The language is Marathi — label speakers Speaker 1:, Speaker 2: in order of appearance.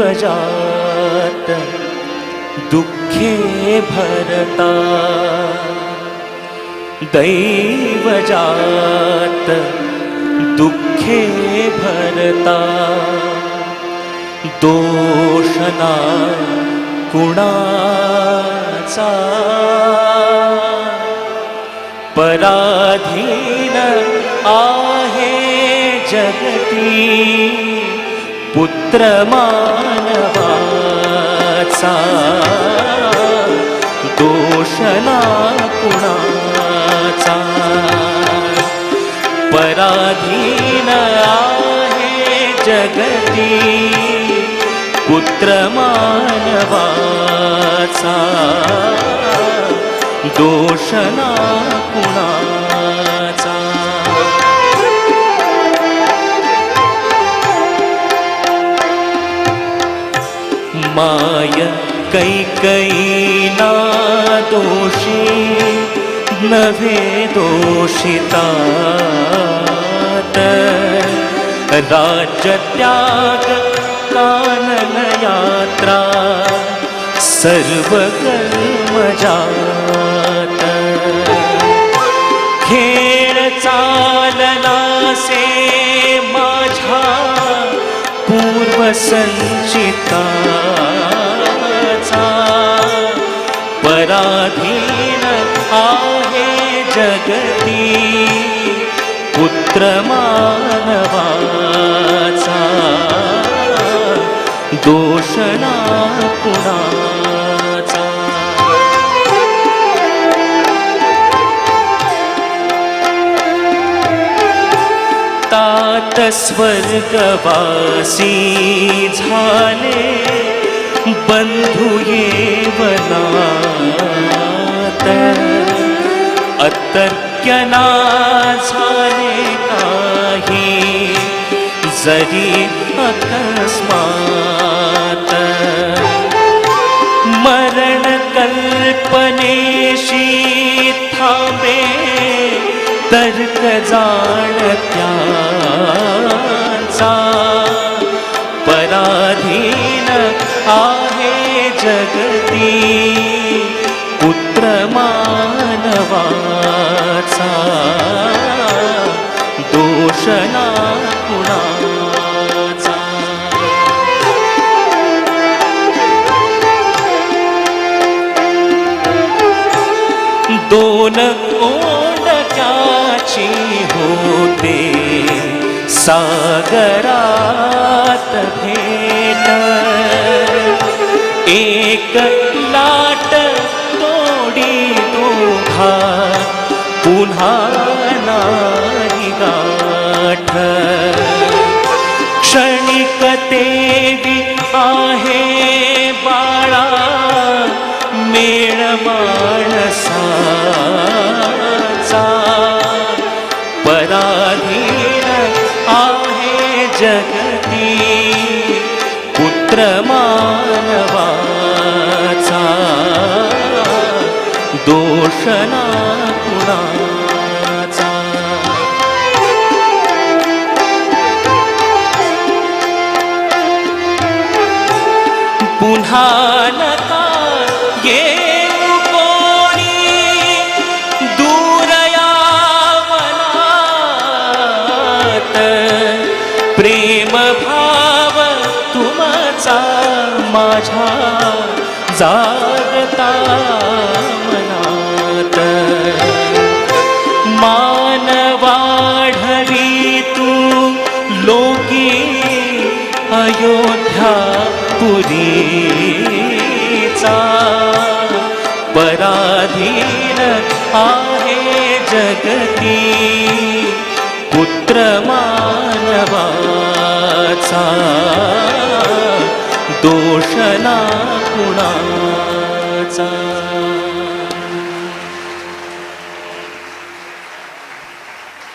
Speaker 1: दैवजात दुःखे भरता। दैवजात दुःखे भरता। दोषना कुणाचा। पराधीन आहे जगती। पुत्र मानवाचा दोषना कुणाचा पराधीन आहे जगती पुत्र मानवाचा दोषना कुणा माय कैकैना दोषी नव्हे दोषितात राज्यत्याग काननयात्रा सर्व कर्मजात खेळ चालनासे माझ्या पूर्वसंचिताचा पुत्र मानवाचा दोषणा कुणाचा? तात स्वर्गवासी झाले बंधू येवनात अतर्क्यना झाले काही जरी अकस्मात मरण कल्पनेशी थांबे तर्क जाणत्याचा पराधीन आहे जगती पुत्र मानवा दोन ओंडक्याची होते. सागरात भेट. एक लाट तोडी दोघा. पुन्हा नाही गाठ. क्षणिक तेवी आहे बाळा. मेळ माणसा. पुत्र मानवाचा दोषना कुणाचा पुन्हा नका येऊ माझ्या जागता मनात. मान वाढवी तू लोकी अयोध्या पुरीचा. पराधीन आहे जगती पुत्र मानवाचा. दोषला कुणाचा?